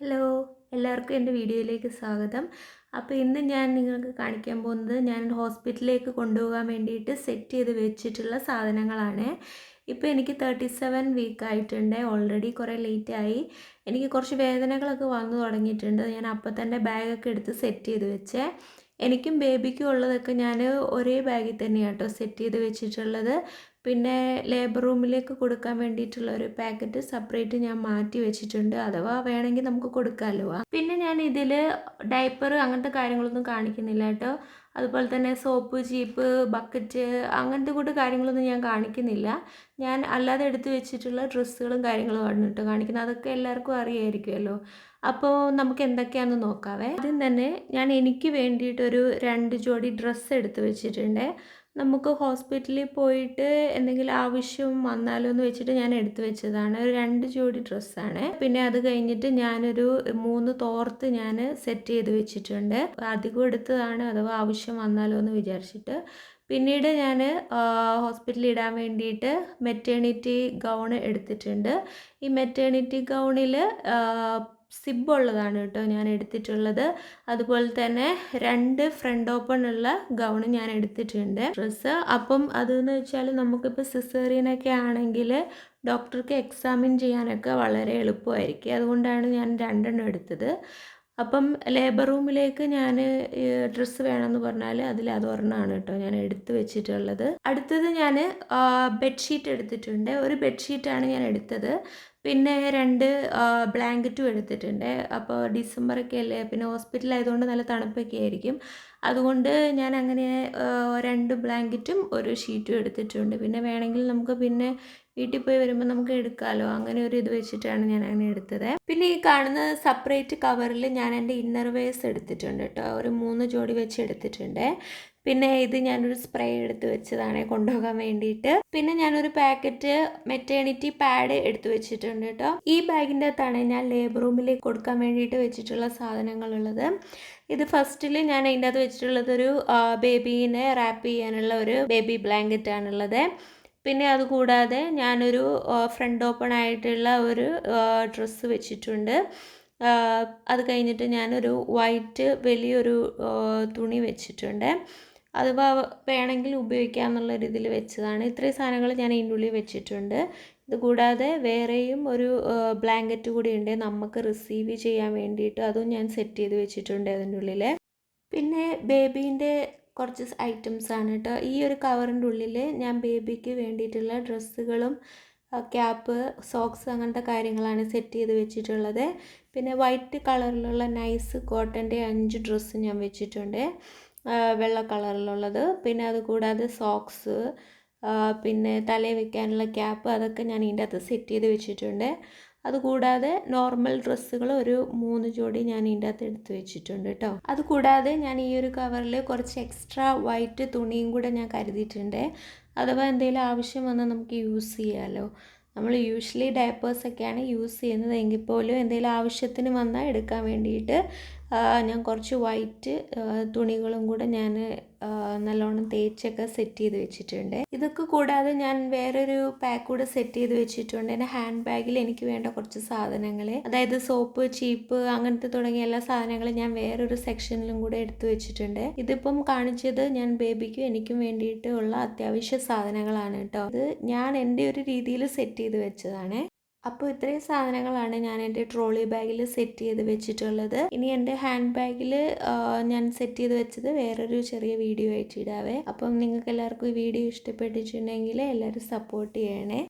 Hello എല്ലാവർക്കും എന്റെ വീഡിയോയിലേക്ക് സ്വാഗതം. അപ്പോൾ ഇന്ന് ഞാൻ നിങ്ങൾക്ക് കാണിക്കാൻ പോകുന്നത് ഞാൻ ഹോസ്പിറ്റലിലേക്ക് കൊണ്ടുപോകാൻ വേണ്ടിയിട്ട് സെറ്റ് ചെയ്ത് വെച്ചിട്ടുള്ള സാധനങ്ങളാണ്. ഇപ്പോൾ എനിക്ക് തേർട്ടി സെവൻ വീക്ക് ആയിട്ടുണ്ട് ഓൾറെഡി കുറേ ലേറ്റ് ആയി. എനിക്ക് കുറച്ച് വേദനകളൊക്കെ വന്നു തുടങ്ങിയിട്ടുണ്ട് ഞാൻ അപ്പോൾ തന്നെ ബാഗൊക്കെ എടുത്ത് സെറ്റ് ചെയ്ത് വെച്ചേ. എനിക്കും ബേബിക്കും ഉള്ളതൊക്കെ ഞാൻ ഒരേ ബാഗിൽ തന്നെയാണ് കേട്ടോ സെറ്റ് ചെയ്ത് വെച്ചിട്ടുള്ളത്. പിന്നെ ലേബർ റൂമിലേക്ക് കൊടുക്കാൻ വേണ്ടിയിട്ടുള്ള ഒരു പാക്കറ്റ് സെപ്പറേറ്റ് ഞാൻ മാറ്റി വെച്ചിട്ടുണ്ട്. അഥവാ വേണമെങ്കിൽ നമുക്ക് കൊടുക്കാമല്ലോ പിന്നെ ഞാൻ ഇതിൽ ഡയപ്പർ അങ്ങനത്തെ കാര്യങ്ങളൊന്നും കാണിക്കുന്നില്ല കേട്ടോ. അതുപോലെ തന്നെ സോപ്പ് ചീപ്പ് ബക്കറ്റ് അങ്ങനത്തെ കൂട്ട് കാര്യങ്ങളൊന്നും ഞാൻ കാണിക്കുന്നില്ല. ഞാൻ അല്ലാതെ എടുത്തു വെച്ചിട്ടുള്ള ഡ്രസ്സുകളും കാര്യങ്ങളും ആണ് കേട്ടോ കാണിക്കുന്നത്. അതൊക്കെ എല്ലാവർക്കും അറിയായിരിക്കുമല്ലോ. അപ്പോൾ നമുക്ക് എന്തൊക്കെയാണെന്ന് നോക്കാവേ. ആദ്യം തന്നെ ഞാൻ എനിക്ക് വേണ്ടിയിട്ടൊരു രണ്ട് ജോഡി ഡ്രസ്സ് എടുത്തു വെച്ചിട്ടുണ്ട്. നമുക്ക് ഹോസ്പിറ്റലിൽ പോയിട്ട് എന്തെങ്കിലും ആവശ്യം വന്നാലോ എന്ന് വെച്ചിട്ട് ഞാൻ എടുത്തു വെച്ചതാണ്. ഒരു രണ്ട് ജോഡി ഡ്രസ്സാണ്. പിന്നെ അത് കഴിഞ്ഞിട്ട് ഞാനൊരു മൂന്ന് തോർത്ത് ഞാൻ സെറ്റ് ചെയ്ത് വെച്ചിട്ടുണ്ട്. അധികം എടുത്തതാണ് അഥവാ ആവശ്യം വന്നാലോ എന്ന് വിചാരിച്ചിട്ട്. പിന്നീട് ഞാൻ ഹോസ്പിറ്റലിൽ ഇടാൻ വേണ്ടിയിട്ട് മെറ്റേണിറ്റി ഗൗൺ എടുത്തിട്ടുണ്ട്. ഈ മെറ്റേണിറ്റി ഗൗണിൽ സിബ് ഉള്ളതാണ് കേട്ടോ ഞാൻ എടുത്തിട്ടുള്ളത്. അതുപോലെ തന്നെ രണ്ട് ഫ്രണ്ട് ഓപ്പൺ ഉള്ള ഗൗൺ ഞാൻ എടുത്തിട്ടുണ്ട്. ഡ്രസ്സ് അപ്പം അതെന്ന് വെച്ചാൽ നമുക്കിപ്പോൾ സിസേറിയനൊക്കെ ആണെങ്കിൽ ഡോക്ടർക്ക് എക്സാമിൻ ചെയ്യാനൊക്കെ വളരെ എളുപ്പമായിരിക്കും. അതുകൊണ്ടാണ് ഞാൻ രണ്ടെണ്ണം എടുത്തത്. അപ്പം ലേബർ റൂമിലേക്ക് ഞാൻ ഡ്രസ്സ് വേണമെന്ന് പറഞ്ഞാൽ അതിൽ അത് ഒരെണ്ണമാണ് കേട്ടോ ഞാൻ എടുത്തു വെച്ചിട്ടുള്ളത്. അടുത്തത് ഞാൻ ബെഡ്ഷീറ്റ് എടുത്തിട്ടുണ്ട്. ഒരു ബെഡ്ഷീറ്റാണ് ഞാൻ എടുത്തത്. പിന്നെ രണ്ട് ബ്ലാങ്കറ്റും എടുത്തിട്ടുണ്ട്. അപ്പോൾ ഡിസംബറൊക്കെ അല്ലേ പിന്നെ ഹോസ്പിറ്റലായതുകൊണ്ട് നല്ല തണുപ്പൊക്കെ ആയിരിക്കും. അതുകൊണ്ട് ഞാൻ അങ്ങനെ രണ്ട് ബ്ലാങ്കറ്റും ഒരു ഷീറ്റും എടുത്തിട്ടുണ്ട്. പിന്നെ വേണമെങ്കിൽ നമുക്ക് പിന്നെ വീട്ടിൽ പോയി വരുമ്പോൾ നമുക്ക് എടുക്കാമല്ലോ അങ്ങനെ ഒരു ഇത് വെച്ചിട്ടാണ് ഞാൻ അങ്ങനെ എടുത്തത്. പിന്നെ ഈ കാണുന്ന സെപ്പറേറ്റ് കവറിൽ ഞാൻ എന്റെ ഇന്നർ വേസ് എടുത്തിട്ടുണ്ട് കേട്ടോ. ഒരു മൂന്ന് ജോഡി വെച്ച് എടുത്തിട്ടുണ്ട്. പിന്നെ ഇത് ഞാനൊരു സ്പ്രേ എടുത്ത് വെച്ചതാണ് കൊണ്ടുപോകാൻ വേണ്ടിയിട്ട്. പിന്നെ ഞാനൊരു പാക്കറ്റ് മെറ്റേണിറ്റി പാഡ് എടുത്ത് വെച്ചിട്ടുണ്ട് കേട്ടോ. ഈ ബാഗിന്റെ അകത്താണ് ഞാൻ ലേബർ റൂമിലേക്ക് കൊടുക്കാൻ വേണ്ടിയിട്ട് വെച്ചിട്ടുള്ള സാധനങ്ങളുള്ളത്. ഇത് ഫസ്റ്റിൽ ഞാൻ അതിന്റെ അകത്ത് വെച്ചിട്ടുള്ളത് ഒരു ബേബീനെ റാപ്പ് ചെയ്യാനുള്ള ഒരു ബേബി ബ്ലാങ്കറ്റ് ആണുള്ളത്. പിന്നെ അതുകൂടാതെ ഞാനൊരു ഫ്രണ്ട് ഓപ്പൺ ആയിട്ടുള്ള ഒരു ഡ്രസ്സ് വെച്ചിട്ടുണ്ട്. അത് കഴിഞ്ഞിട്ട് ഞാനൊരു വൈറ്റ് വലിയൊരു തുണി വെച്ചിട്ടുണ്ട്. അത് വേണമെങ്കിൽ ഉപയോഗിക്കാം എന്നുള്ള രീതിയിൽ വെച്ചതാണ്. ഇത്രയും സാധനങ്ങൾ ഞാൻ ഇതിന്റെ ഉള്ളിൽ വെച്ചിട്ടുണ്ട്. ഇത് കൂടാതെ വേറെയും ഒരു ബ്ലാങ്കറ്റ് കൂടി ഉണ്ട് നമുക്ക് റിസീവ് ചെയ്യാൻ വേണ്ടിയിട്ട്. അതും ഞാൻ സെറ്റ് ചെയ്ത് വെച്ചിട്ടുണ്ട് അതിന്റെ ഉള്ളിൽ. പിന്നെ ബേബീന്റെ കുറച്ച് ഐറ്റംസാണ് കേട്ടോ ഈ ഒരു കവറിന്റെ ഉള്ളിൽ ഞാൻ ബേബിക്ക് വേണ്ടിയിട്ടുള്ള ഡ്രസ്സുകളും ക്യാപ്പ് സോക്സ് അങ്ങനത്തെ കാര്യങ്ങളാണ് സെറ്റ് ചെയ്ത് വെച്ചിട്ടുള്ളത്. പിന്നെ വൈറ്റ് കളറിലുള്ള നൈസ് കോട്ടന്റെ അഞ്ച് ഡ്രസ്സ് ഞാൻ വെച്ചിട്ടുണ്ട്. വെള്ള കളറിലുള്ളത് പിന്നെ അതുകൂടാതെ സോക്സ് പിന്നെ തലയിൽ വെക്കാനുള്ള ക്യാപ്പ് അതൊക്കെ ഞാൻ ഇതിന്റെ അകത്ത് സെറ്റ് ചെയ്ത് വെച്ചിട്ടുണ്ട്. അതുകൂടാതെ നോർമൽ ഡ്രസ്സുകൾ ഒരു മൂന്ന് ജോഡി ഞാൻ ഇതിന്റെ അകത്ത് എടുത്ത് വെച്ചിട്ടുണ്ട് കേട്ടോ അതുകൂടാതെ ഞാൻ ഈ ഒരു കവറിൽ കുറച്ച് എക്സ്ട്രാ വൈറ്റ് തുണിയും കൂടെ ഞാൻ കരുതിയിട്ടുണ്ട്. അഥവാ എന്തെങ്കിലും ആവശ്യം വന്നാൽ നമുക്ക് യൂസ് ചെയ്യാമല്ലോ നമ്മൾ യൂഷ്വലി ഡയപ്പേഴ്സൊക്കെയാണ് യൂസ് ചെയ്യുന്നത്. എങ്കിൽ പോലും എന്തെങ്കിലും ആവശ്യത്തിന് വന്നാൽ എടുക്കാൻ വേണ്ടിയിട്ട് ഞാൻ കുറച്ച് വൈറ്റ് തുണികളും കൂടെ ഞാൻ നല്ലോണം തേച്ചൊക്കെ സെറ്റ് ചെയ്ത് വെച്ചിട്ടുണ്ട്. ഇതൊക്കെ കൂടാതെ ഞാൻ വേറൊരു പാക്ക് കൂടെ സെറ്റ് ചെയ്ത് വെച്ചിട്ടുണ്ട്. എന്റെ ഹാൻഡ് ബാഗിൽ എനിക്ക് വേണ്ട കുറച്ച് സാധനങ്ങൾ അതായത് സോപ്പ് ചീപ്പ് അങ്ങനത്തെ തുടങ്ങിയ എല്ലാ സാധനങ്ങളും ഞാൻ വേറൊരു സെക്ഷനിലും കൂടെ എടുത്തു വെച്ചിട്ടുണ്ട്. ഇതിപ്പം കാണിച്ചത് ഞാൻ ബേബിക്കും എനിക്കും വേണ്ടിയിട്ട് ഉള്ള അത്യാവശ്യ സാധനങ്ങളാണ് കേട്ടോ. അത് ഞാൻ എന്റെ ഒരു രീതിയിൽ സെറ്റ് ചെയ്ത് വെച്ചതാണ്. അപ്പോൾ ഇത്രയും സാധനങ്ങളാണ് ഞാൻ എന്റെ ട്രോളി ബാഗിൽ സെറ്റ് ചെയ്ത് വെച്ചിട്ടുള്ളത്. ഇനി എന്റെ ഹാൻഡ് ബാഗിൽ ഞാൻ സെറ്റ് ചെയ്ത് വെച്ചത് വേറൊരു ചെറിയ വീഡിയോ ആയിട്ട് ഇടാവേ. അപ്പം നിങ്ങൾക്ക് എല്ലാവർക്കും ഈ വീഡിയോ ഇഷ്ടപ്പെട്ടിട്ടുണ്ടെങ്കിൽ എല്ലാവരും സപ്പോർട്ട് ചെയ്യണേ.